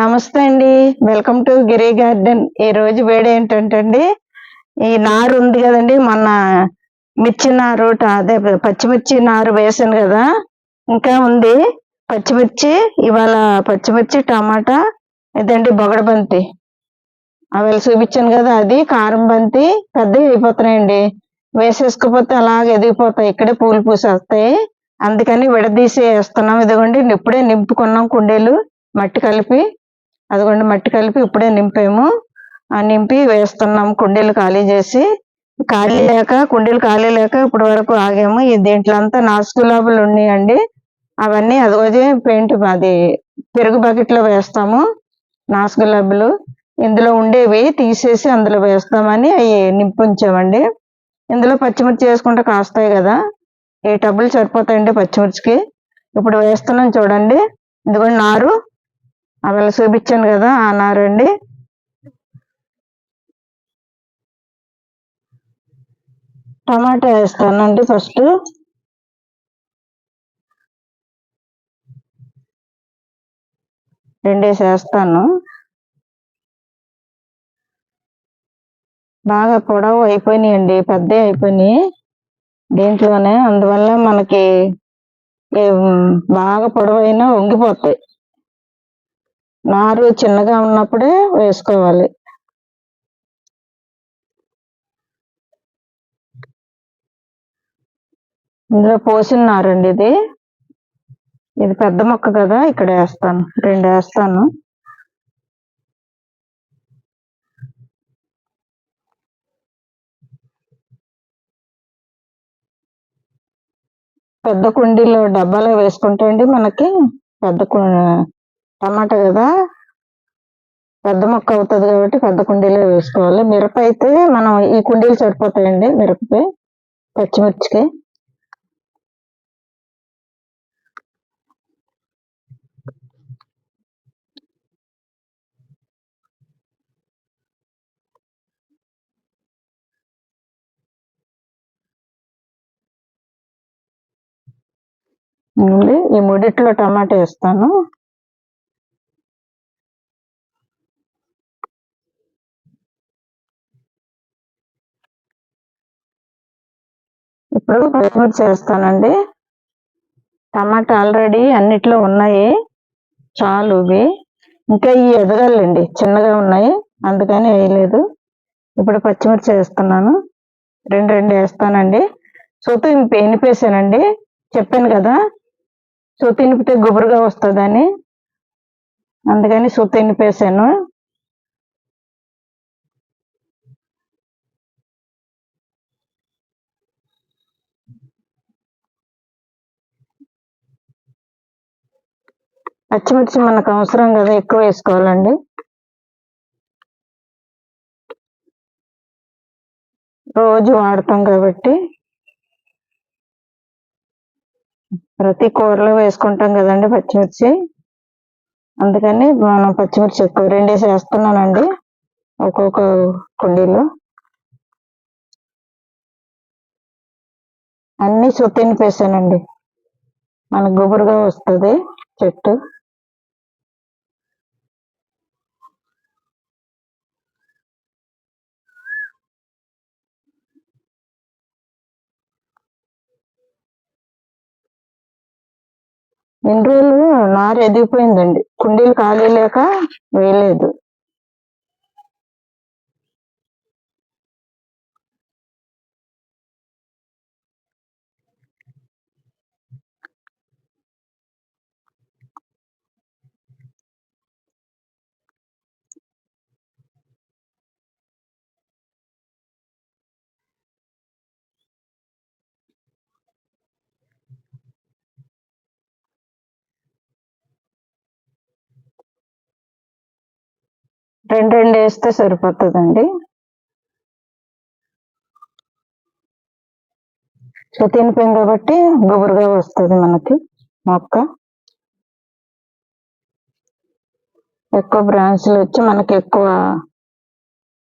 నమస్తే అండి. Welcome to Giri garden ఈ రోజు వేడి ఏంటంటే అండి ఈ నారు ఉంది కదండి. మొన్న మిర్చి నారు అదే పచ్చిమిర్చి నారు వేసాను కదా. ఇంకా ఉంది. పచ్చిమిర్చి ఇవాళ పచ్చిమిర్చి టమాటా ఇదండి బొగడ బంతి అవి చూపించాను కదా అది కారం బంతి పెద్దవి అయిపోతున్నాయండి. వేసేసుకోపోతే అలాగే ఎదిగిపోతాయి. ఇక్కడే పూలు పూసేస్తాయి. అందుకని విడదీసి వేస్తున్నాం ఇదిగోండి ఇప్పుడే నింపుకున్నాం కుండీలు. మట్టి కలిపి అదిగోండి మట్టి కలిపి ఇప్పుడే నింపాము. ఆ నింపి వేస్తున్నాం కుండీలు ఖాళీ చేసి. ఖాళీ లేక కుండీలు ఖాళీ లేక ఇప్పటి వరకు ఆగాము. ఈ దీంట్లో అంతా నాసు గులాబులు ఉన్నాయండి. అవన్నీ అదిగోదే పెయింట్ అది పెరుగు బకెట్లో వేస్తాము నాసు గులాబీలు. ఇందులో ఉండేవి తీసేసి అందులో వేస్తామని అవి నింపి ఉంచామండి ఇందులో పచ్చిమిర్చి వేసుకుంటే కాస్తాయి కదా. ఏ టబ్బులు సరిపోతాయండి పచ్చిమిర్చికి. ఇప్పుడు వేస్తున్నాం చూడండి. ఇదిగోండి నారు. అవి చూపించాను కదా ఆ అండి టమాటా వేస్తానండి ఫస్ట్. రెండేసి వేస్తాను బాగా పొడవు అయిపోయినాయండి పెద్ద అయిపోయినాయి దీంట్లోనే. అందువల్ల మనకి బాగా పొడవైనా వంగిపోతాయి. నారు చిన్నగా ఉన్నప్పుడే వేసుకోవాలి. ఇందులో పోసిన నారండి ఇది. ఇది పెద్ద మొక్క కదా ఇక్కడ వేస్తాను. రెండు వేస్తాను. పెద్ద కుండీలో డబ్బాలో వేసుకుంటే అండి మనకి పెద్ద కు- టమాటా కదా? పెద్ద మొక్క అవుతుంది కాబట్టి పెద్ద కుండీలో వేసుకోవాలి. మిరప అయితే మనం ఈ కుండీలు సరిపోతాయండి మిరపకి పచ్చిమిర్చికి. ఈ మూడిట్లో టమాటా వేస్తాను. ఇప్పుడు కొత్తిమీర చేస్తానండి. టమాటా ఆల్రెడీ అన్నిట్లో ఉన్నాయి. చాలు ఇవి. ఇంకా ఈ ఎదగాలండి చిన్నగా ఉన్నాయి. అందుకని వేయలేదు. ఇప్పుడు పచ్చిమిర్చి వేస్తున్నాను. రెండు రెండు వేస్తానండి. సూతు ఇంపి ఎనిపేసానండి చెప్పాను కదా సూతు ఇనిపితే గుబురుగా వస్తుందని. అందుకని సూతు ఎనిపేసాను పచ్చిమిర్చి మనకు అవసరం కదా ఎక్కువ వేసుకోవాలండి. రోజు వాడతాం కాబట్టి. ప్రతి కూరలో వేసుకుంటాం కదండి పచ్చిమిర్చి. అందుకని మనం పచ్చిమిర్చి ఎక్కువ రెండేసి వేస్తున్నానండి ఒక్కొక్క కుండీలో. అన్నీ సుత్తిని పేసానండి. మనకు గుబురుగా వస్తుంది చెట్టు. ఇన్ని రోజులు నారు ఎదిగిపోయిందండి. కుండీలు ఖాళీ లేక వేయలేదు. రెండు రెండు వేస్తే సరిపోతుందండి. సో తినిపోయింది కాబట్టి గుబురుగా వస్తుంది మనకి మొక్క. ఎక్కువ బ్రాంచ్లు వచ్చి మనకి ఎక్కువ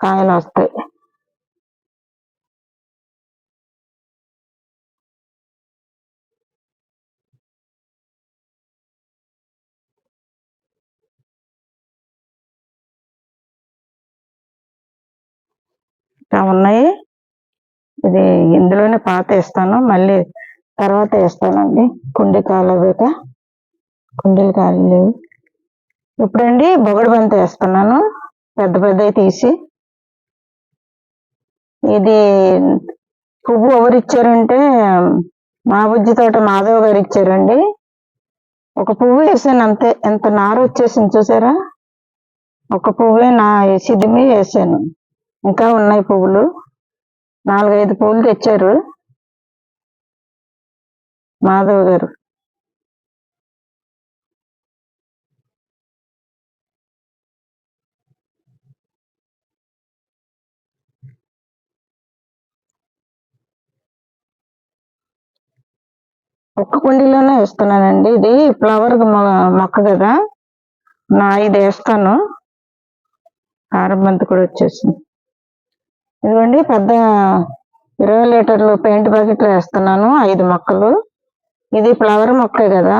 కాయలు వస్తాయి. ఇంకా ఉన్నాయి. ఇది ఇందులోనే పాత వేస్తాను మళ్ళీ తర్వాత వేస్తానండి కుండీ. కాలవేక కుండీలు కాలేవు లేవు. ఇప్పుడండి బొగడు బంతి వేస్తున్నాను. పెద్ద పెద్దవి తీసి. ఇది పువ్వు ఎవరు ఇచ్చారంటే మా బుజ్జి తోట మాధవ్ గారు ఇచ్చారండి. ఒక పువ్వు వేసాను అంతే. ఎంత నారు వచ్చేసింది చూసారా? ఒక పువ్వే నా సిదిమి వేసాను. ఇంకా ఉన్నాయి పువ్వులు. నాలుగైదు పువ్వులు తెచ్చారు. మాధవ్ గారు. ఒక్క కుండీలోనే వేస్తున్నానండి. ఇది ఫ్లవర్ మొక్క కదా. నా ఇది వేస్తాను. కారం బంతి కూడా వచ్చేసింది. ఇదిగోండి పెద్ద ఇరవై లీటర్లు పెయింట్ ప్యాకెట్లు వేస్తున్నాను ఐదు మొక్కలు. ఇది ఫ్లవర్ మొక్కే కదా.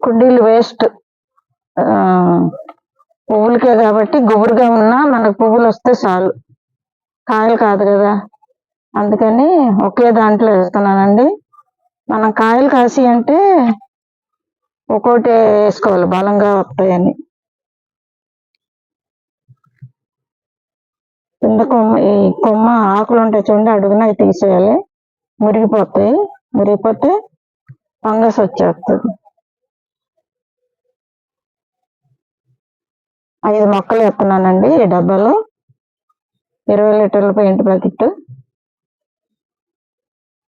కుండీలు వేస్ట్. పువ్వులకే కాబట్టి గుబురుగా ఉన్నా మనకు పువ్వులు వస్తే చాలు. కాయలు కాదు కదా. అందుకని ఒకే దాంట్లో వేస్తున్నానండి. మనం కాయలు కాసి అంటే ఒక్కోటి వేసుకోవాలి బలంగా వస్తాయని. కింద కొమ్మ ఈ కొమ్మ ఆకులు ఉంటాయి చూడండి అడుగున అవి తీసేయాలి. మురిగిపోతాయి. మురిగిపోతే ఫంగస్ వచ్చేస్తుంది. ఐదు మొక్కలు వేస్తున్నానండి ఈ డబ్బాలో. ఇరవై లీటర్ల పెయింట్ ప్యాకెట్.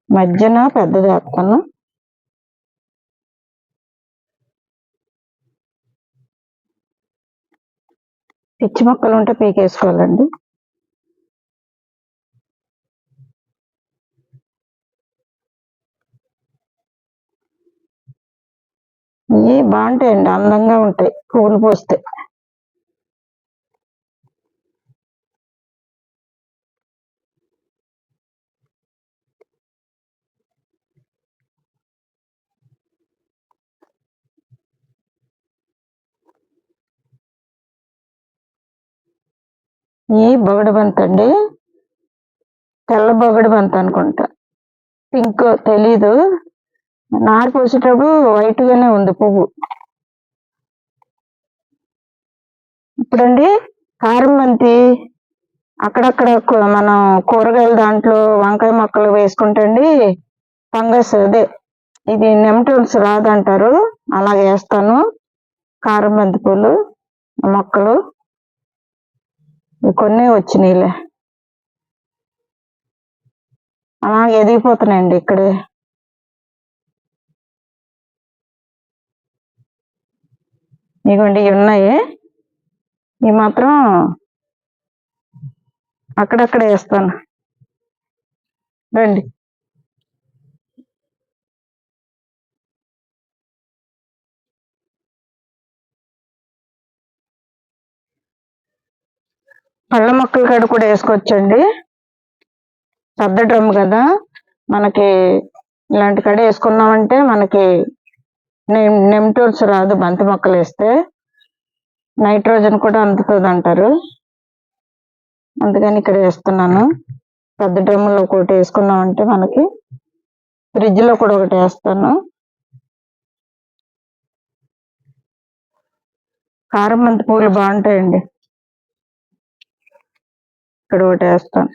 మధ్యన పెద్దది వేస్తాను. పిచ్చి మొక్కలు ఉంటే పీకేసుకోవాలండి. ఇవి బాగుంటాయండి అందంగా ఉంటాయి పూలు పోస్తే. ఈ బొగడు బంత అండి. తెల్ల బొగడు బంత అనుకుంటా. పింక్ తెలీదు. నారు పోసేటప్పుడు వైట్ గానే ఉంది పువ్వు. ఇప్పుడండి కారం బంతి అక్కడక్కడ మనం కూరగాయల దాంట్లో వంకాయ మొక్కలు వేసుకుంటే అండి ఫంగస్ అదే ఇది నెమటోల్స్ రాదంటారు అలా వేస్తాను. కారం బంతి పూలు మొక్కలు కొన్ని వచ్చినాయిలే. అలా ఎదిగిపోతున్నాయండి ఇక్కడే. ఇగోండి ఇవి ఉన్నాయి. ఇవి మాత్రం అక్కడక్కడ వేస్తాను. రండి. పళ్ళ మొక్కల కాడ కూడా వేసుకోవచ్చండి. పెద్ద డ్రమ్ కదా. మనకి ఇలాంటి కాడ వేసుకున్నామంటే మనకి నెమ్టోల్స్ రాదు బంతి మొక్కలు వేస్తే. నైట్రోజన్ కూడా అందుతుంది అంటారు అందుకని ఇక్కడ వేస్తున్నాను. పెద్ద డ్రమ్ములో ఒకటి వేసుకున్నామంటే మనకి ఫ్రిడ్జ్లో కూడా ఒకటి వేస్తాను. కారం బంతి పూలు బాగుంటాయండి. ఇక్కడ ఒకటి వేస్తాను.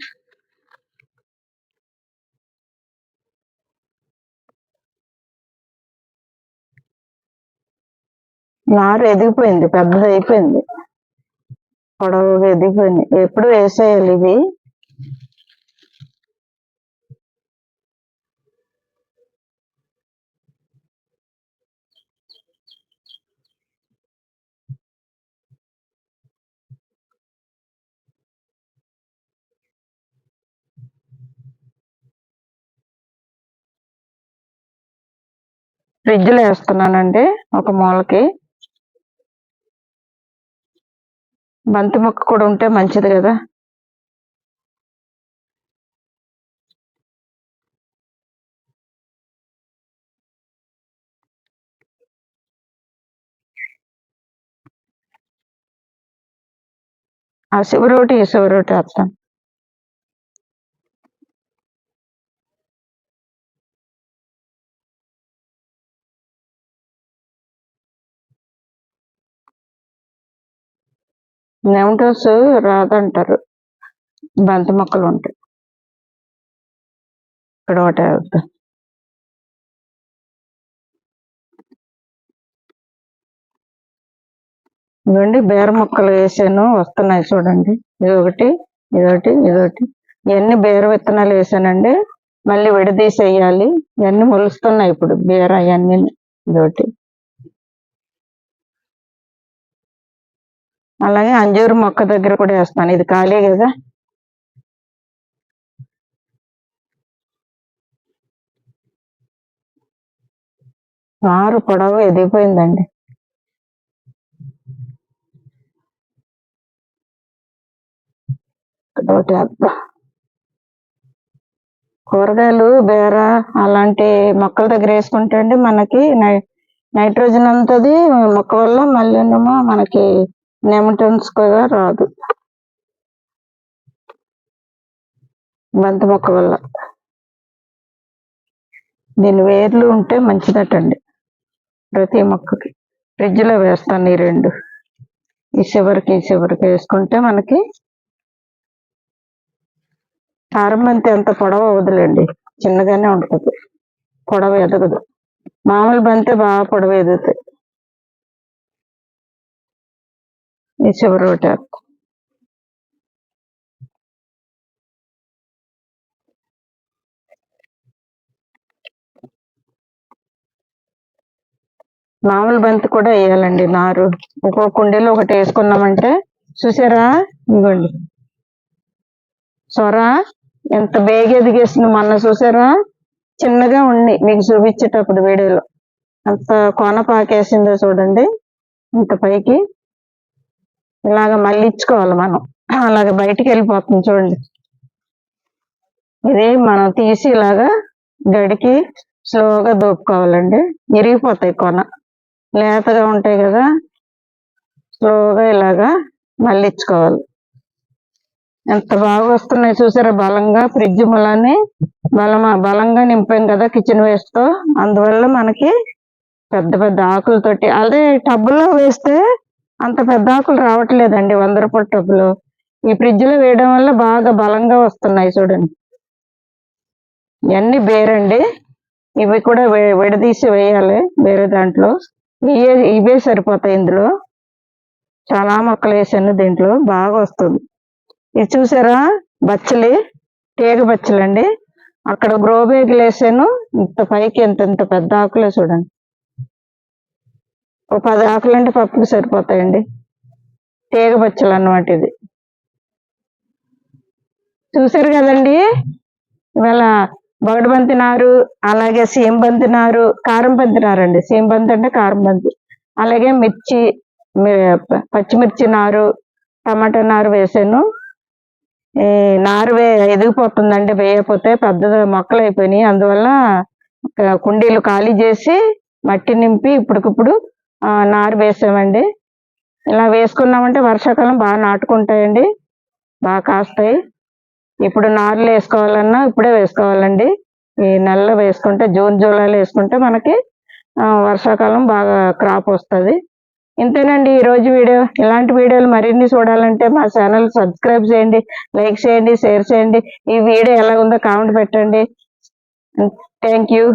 నారు ఎదిగిపోయింది పెద్దది అయిపోయింది. పొడవుగా ఎదిగిపోయింది. ఎప్పుడు వేసేయాలి ఇవి? ఫ్రిడ్జ్లో వేస్తున్నానండి ఒక మూలకి. బంతి మొక్క కూడా ఉంటే మంచిది కదా. ఆ శివరోటి ఈ శివరోటి వేస్తాను నెమటోస్ రాదంటారు. బంతి మొక్కలు ఉంటాయి. ఇక్కడ ఒకటి వేద్దాం. ఇవ్వండి బేర మొక్కలు వేసాను వస్తున్నాయి చూడండి. ఇది ఒకటి ఇదొకటి ఇదొకటి ఇవన్నీ బీర విత్తనాలు వేసానండి? మళ్ళీ విడదీసేయాలి. ఇవన్నీ మొలుస్తున్నాయి ఇప్పుడు బీర అవన్నీ ఇదొకటి అలాగే అంజూరు మొక్క దగ్గర కూడా వేస్తాను ఇది ఖాళీ కదా? ఆరు పొడవు ఎదిగిపోయిందండి. ఒకటి వేద్దాం. కూరగాయలు బేర అలాంటి మొక్కల దగ్గర వేసుకుంటే అండి మనకి నై- నైట్రోజన్ అంతది మొక్క వల్ల మళ్ళీ మనకి నెమటన్స్ కూడా రాదు. బంతి మొక్క వల్ల. దీని వేర్లు ఉంటే మంచిదటండి. ప్రతి మొక్కకి. ఫ్రిడ్జ్లో వేస్తాను ఈ రెండు. ఈ చివరికి ఈ చివరికి వేసుకుంటే మనకి కారం బంతి అంత పొడవు అవదులేండి చిన్నగానే ఉంటుంది. పొడవ ఎదగదు. మామూలు బంతి బాగా పొడవ ఎదుగుతాయి. ఈ చివరి ఒకటి వేస్తాం. మామూలు బంతి కూడా వేయాలండి నారు. ఒక్కో కుండీలో ఒకటి వేసుకున్నామంటే చూసారా? ఇవ్వండి. సొర ఎంత బేగ ఎదిగేసింది మొన్న చూసారా? చిన్నగా ఉండి మీకు చూపించేటప్పుడు వీడియోలో. అంత కోన పాకేసిందో చూడండి. ఇంత పైకి. ఇలాగ మళ్ళించుకోవాలి మనం. అలాగ బయటికి వెళ్ళిపోతుంది చూడండి. ఇది మనం తీసి ఇలాగా గడికి స్లోగా దూపుకోవాలండి. ఇరిగిపోతాయి కొన. లేతగా ఉంటాయి కదా స్లోగా ఇలాగా మళ్ళించుకోవాలి ఎంత బాగా వస్తున్నాయి చూసారా? బలంగా ఫ్రిడ్జ్ మూలని బలం బలంగా నింపాం కదా కిచెన్ వేస్ట్ అందువల్ల మనకి పెద్ద పెద్ద ఆకులతోటి అదే టబ్బులో వేస్తే అంత పెద్ద ఆకులు రావట్లేదండి వంద రూపాయల టబ్బులు. ఈ ఫ్రిడ్జ్లో వేయడం వల్ల బాగా బలంగా వస్తున్నాయి చూడండి. ఇవన్నీ బేరండి. ఇవి కూడా విడదీసి వేయాలి వేరే దాంట్లో. ఇవే ఇవే సరిపోతాయి ఇందులో. చాలా మొక్కలు వేసాను దీంట్లో బాగా వస్తుంది. ఇది చూసారా? బచ్చలి తీగ బచ్చలండి. అక్కడ గ్రో బ్యాగులు వేసాను. ఇంత పైకి ఎంత ఇంత పెద్ద ఆకులే చూడండి. ఒక పది ఆకులు అంటే పప్పుకి సరిపోతాయండి. తీగ బచ్చలు అన్నమాట ఇది. చూసారు కదండి? ఇవాళ బగడబంతి నారు అలాగే సీమ బంతి నారు కారం బంతి నారు అండి సీమ బంతి అంటే కారం బంతి. అలాగే మిర్చి పచ్చిమిర్చి నారు టమాటా నారు వేసాను. ఈ నారు వే ఎదిగిపోతుందండి వేయకపోతే పెద్ద మొక్కలు అయిపోయినాయి. అందువల్ల ఒక కుండీలు ఖాళీ చేసి మట్టి నింపి ఇప్పటికిప్పుడు నారు వేసామండి. ఇలా వేసుకున్నామంటే వర్షాకాలం బాగా నాటుకుంటాయండి. బాగా కాస్తాయి. ఇప్పుడు నారులు వేసుకోవాలన్నా ఇప్పుడే వేసుకోవాలండి. ఈ నెలలో వేసుకుంటే జూన్ జూలైలో వేసుకుంటే మనకి వర్షాకాలం బాగా క్రాప్ వస్తుంది. ఇంతేనండి ఈ రోజు వీడియో. ఇలాంటి వీడియోలు మరిన్ని చూడాలంటే మా ఛానల్ సబ్స్క్రైబ్ చేయండి లైక్ చేయండి షేర్ చేయండి. ఈ వీడియో ఎలా ఉందో కామెంట్ పెట్టండి. Thank you.